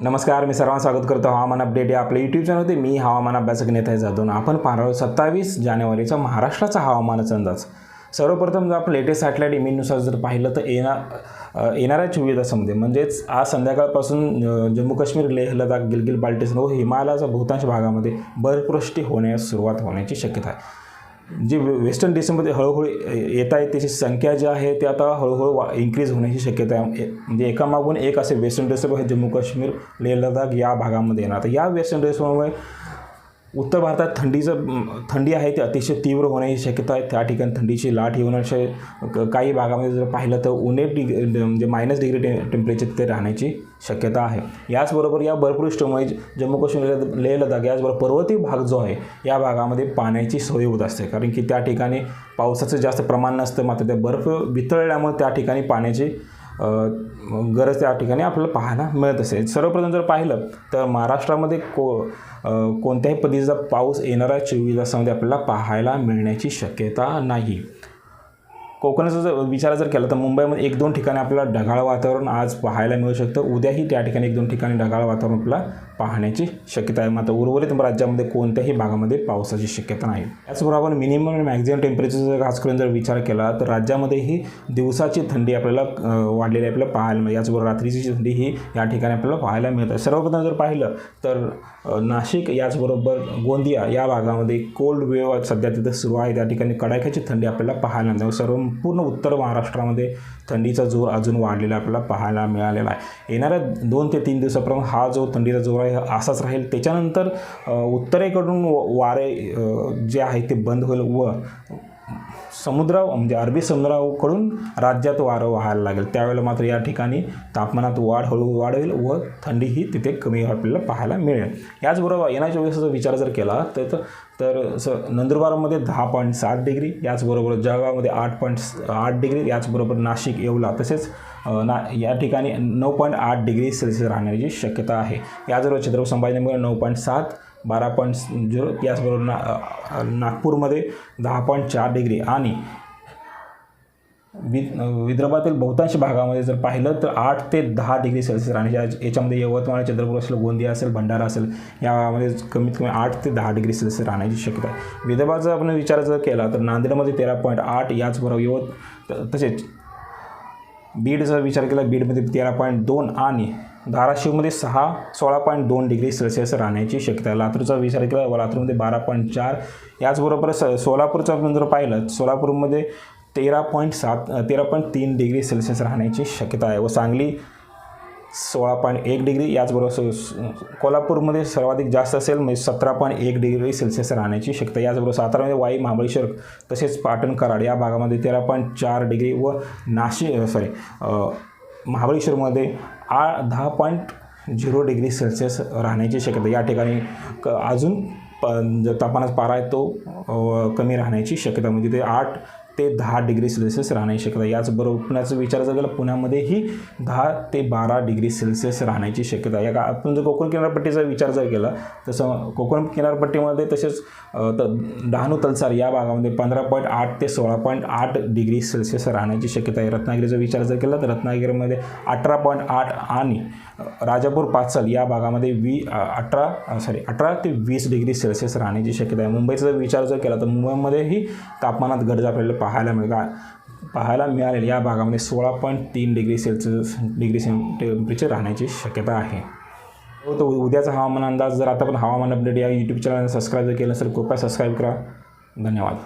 नमस्कार मी सर्वांना स्वागत करतो हवामान अपडेट या आपल्या यूट्यूब चॅनलमध्ये मी हवामान अभ्यासक नेता जातो आपण पाहणार सत्तावीस जानेवारीचा महाराष्ट्राचा हवामानाचा अंदाज. सर्वप्रथम जर आपण लेटेस्ट सॅटेलाईट इमेजनुसार जर पाहिलं तर येणार येणाऱ्या चोवीस तासामध्ये म्हणजेच आज संध्याकाळपासून जम्मू काश्मीर लेह लडाख गिलगिल बाल्टिस्तान व हिमालयाच्या बहुतांश भागामध्ये बर्फवृष्टी होण्यास सुरुवात होण्याची शक्यता आहे. जे वे- वेस्टर्न देशामध्ये हळूहळू येत आहेत त्याची संख्या जी आहे ती आता हळूहळू वा इन्क्रीज होण्याची शक्यता आहे. म्हणजे एकामागून एक असे वेस्टर्न डिसेंबर हे जम्मू काश्मीर लेह लडाख या भागामध्ये येणार. आता या वेस्टर्न ड्रेसमुळे उत्तर भारतात थंडीचं थंडी आहे ती अतिशय तीव्र होण्याची शक्यता आहे. त्या ठिकाणी थंडीची लाट येऊन असे काही भागामध्ये जर पाहिलं तर उणे डिग्री म्हणजे मायनस डिग्री टे टेम्परेचर तिथे राहण्याची शक्यता आहे. याचबरोबर या बर्फवृष्टीमुळे जम्मू काश्मीर लेह लडाख याचबरोबर पर्वतीय भाग जो आहे या भागामध्ये पाण्याची सोय होत असते. कारण की त्या ठिकाणी पावसाचं जास्त प्रमाण नसतं मात्र त्या बर्फ वितळल्यामुळे त्या ठिकाणी पाण्याची गरज त्या ठिकाणी आपल्याला पाहायला मिळत असेल. सर्वप्रथम जर पाहिलं तर महाराष्ट्रामध्ये को कोणत्याही पद्धतीचा पाऊस येणाऱ्या चोवीस तासामध्ये आपल्याला पाहायला मिळण्याची शक्यता नाही. कोकणाचा जर विचार जर केला तर मुंबईमध्ये एक दोन ठिकाणी आपल्याला ढगाळ वातावरण आज पाहायला मिळू शकतं. उद्याही त्या ठिकाणी एक दोन ठिकाणी ढगाळ वातावरण आपल्याला पाहण्याची शक्यता आहे. मात्र उर्वरित राज्यामध्ये कोणत्याही भागामध्ये पावसाची शक्यता नाही. त्याचबरोबर मिनिमम आणि मॅक्झिमम टेम्परेचर जर खास करून जर विचार केला तर राज्यामध्येही दिवसाची थंडी आपल्याला वाढलेली आपल्याला पाहायला मिळते. याचबरोबर रात्रीची थंडी ही या ठिकाणी आपल्याला पाहायला मिळते. सर्वप्रथम जर पाहिलं तर नाशिक याचबरोबर गोंदिया या भागामध्ये कोल्ड वेव सध्या तिथं सुरू आहे. त्या ठिकाणी कडाक्याची थंडी आपल्याला पाहायला मिळते. सर्व पूर्ण उत्तर महाराष्ट्रामध्ये थंडीचा जोर अजून वाढलेला आपल्याला पाहायला मिळालेला आहे. येणाऱ्या दोन ते तीन दिवसापर्यंत हा जो थंडीचा जोर आहे असाच राहील. त्याच्यानंतर उत्तरेकडून व- वारे जे आहे ते बंद होईल व समुद्रा म्हणजे अरबी समुद्राकडून राज्यात वारं व्हायला लागेल. त्यावेळेला मात्र या ठिकाणी तापमानात वाढ हळूहळू वाढेल व थंडी ही तिथे कमी आपल्याला पाहायला मिळेल. याचबरोबर येण्याच्या वेळेस जर विचार जर केला तर तर- स नंदुरबारमध्ये दहा पॉईंट सात डिग्री याचबरोबर जळगावमध्ये आठ पॉईंट आठ डिग्री याचबरोबर नाशिक येवला तसेच ना या ठिकाणी नऊ पॉईंट आठ डिग्री सेल्सिअस राहण्याची शक्यता आहे. याचबरोबर छत्रपती संभाजीनगर नऊ पॉईंट सात बारा पॉईंट झिरो याचबरोबर ना नागपूरमध्ये दहा पॉईंट चार डिग्री आणि वि विदर्भातील बहुतांश भागामध्ये जर पाहिलं तर आठ ते दहा डिग्री सेल्सिअस आणि ज्या याच्यामध्ये यवतमाळ चंद्रपूर असेल गोंदिया असेल भंडारा असेल या भागामध्ये कमीत कमी आठ ते दहा डिग्री सेल्सिअस राहण्याची शक्यता आहे. विदर्भाचा आपण विचार जर केला तर नांदेडमध्ये तेरा पॉईंट आठ याचबरोबर यवत त- तसेच बीडचा विचार केला बीडमध्ये तेरा पॉईंट दोन आणि धाराशिवमध्ये सहा सोळा पॉईंट दोन डिग्री सेल्सिअस राहण्याची शक्यता आहे. लातूरचा विचार केला व लातूरमध्ये बारा पॉईंट चार. याचबरोबर स सोलापूरचा आपण जर पाहिलं सोलापूरमध्ये तेरा पॉईंट सात तेरा पॉईंट तीन डिग्री सेल्सिअस राहण्याची शक्यता आहे. व सांगली सोळा पॉईंट एक डिग्री याचबरोबर स- कोल्हापूरमध्ये सर्वाधिक जास्त असेल म्हणजे सतरा पॉईंट एक डिग्री सेल्सिअस राहण्याची शक्यता याचबरोबर सातारामध्ये वाई महाबळेश्वर तसेच पाटण कराड या भागामध्ये तेरा पॉईंट चार डिग्री व नाशिक सॉरी महाबळेश्वरमध्ये आ दहा पॉईंट झिरो डिग्री सेल्सिअस राहण्याची शक्यता या ठिकाणी क अजून प जो तापमानाचा पारा आहे तो कमी राहण्याची शक्यता म्हणजे ते आठ ते दहा डिग्री सेल्सिअस राहण्याची शक्यता याचबरोबर पुण्याचा विचार जर केला पुण्यामध्येही दहा ते बारा डिग्री सेल्सिअस राहण्याची शक्यता आहे. या का आपण जर कोकण किनारपट्टीचा विचार जर केला तसं कोकण किनारपट्टीमध्ये तसेच डहाणू तलसार या भागामध्ये पंधरा पॉईंट आठ ते सोळा पॉईंट आठ डिग्री सेल्सिअस राहण्याची शक्यता आहे रत्नागिरीचा विचार जर केला तर रत्नागिरीमध्ये अठरा पॉईंट आठ आणि राजापूर पाचल या भागामध्ये वी अठरा सॉरी अठरा ते वीस डिग्री सेल्सिअस राहण्याची शक्यता आहे. मुंबईचा जर विचार जर केला तर मुंबईमध्येही तापमानात घट आपल्याला पाहायला मिळेल. का पाहायला मिळालेल या भागामध्ये सोळा पॉईंट तीन डिग्री सेल्सिअस डिग्री सें टेम्परेचर राहण्याची शक्यता आहे. हो, उद्याचा हवामान अंदाज जर आता पण हवामान अपडेट या यूट्यूब चॅनल सबस्क्राईब जर केलं तर कृपया सबस्क्राईब करा. धन्यवाद.